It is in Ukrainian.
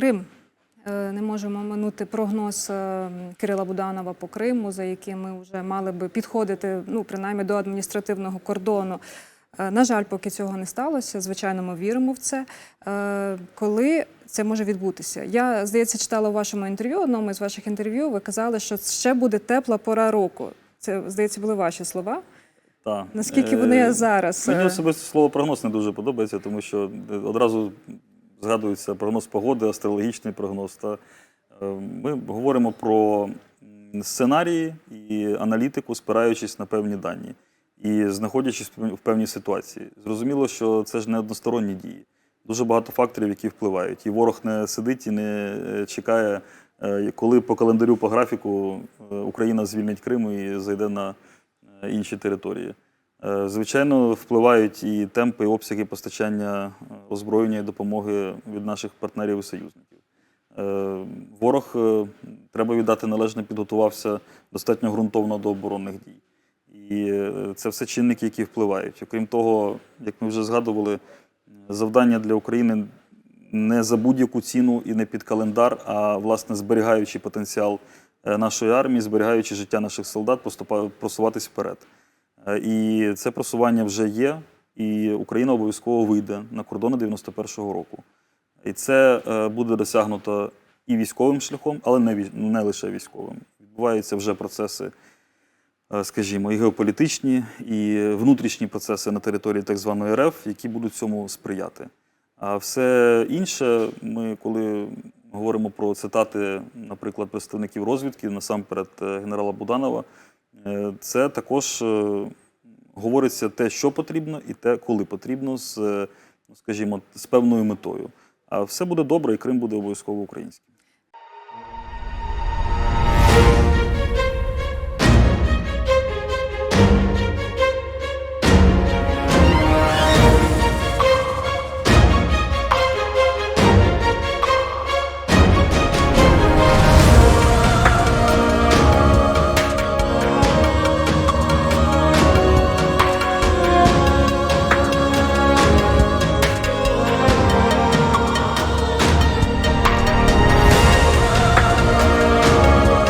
Крим. Е, Не можемо минути прогноз е, Кирила Буданова по Криму, за яким ми вже мали би підходити, ну принаймні до адміністративного кордону. Е, На жаль, поки цього не сталося. Звичайно, ми віримо в це. Коли це може відбутися? Я здається, читала у вашому інтерв'ю, одному із ваших інтерв'ю. Ви казали, що ще буде тепла пора року. Це здається були ваші слова. Та. Наскільки вони зараз, Мені особисто слово прогноз не дуже подобається, тому що одразу згадується прогноз погоди, астрологічний прогноз. Та е, ми говоримо про сценарії і аналітику, спираючись на певні дані і знаходячись в певній ситуації. Зрозуміло, що це ж не односторонні дії. Дуже багато факторів, які впливають. І ворог не сидить і не е, чекає, е, коли по календарю, по графіку Україна звільнить Крим і зайде на інші території. Е, Звичайно, впливають і темпи, і обсяги постачання е, озброєння і допомоги від наших партнерів і союзників. Е, Ворог, треба віддати належне, підготувався достатньо ґрунтовно до оборонних дій. І це все чинники, які впливають. Окрім того, як ми вже згадували, завдання для України не за будь-яку ціну і не під календар, а власне зберігаючи потенціал нашої армії, зберігаючи життя наших солдат, просуватись вперед. Е, І це просування вже є, і Україна обов'язково вийде на кордони 91-го року. І це е, буде досягнуто і військовим шляхом, але не, не лише військовим. Відбуваються вже процеси, е, скажімо, і геополітичні, і внутрішні процеси на території так званої РФ, які будуть цьому сприяти. А все інше, ми коли говоримо про цитати, наприклад, представників розвідки, насамперед генерала Буданова, це також е, говориться те, що потрібно, і те, коли потрібно, з, е, ну, скажімо, з певною метою. А все буде добре, і Крим буде обов'язково українським.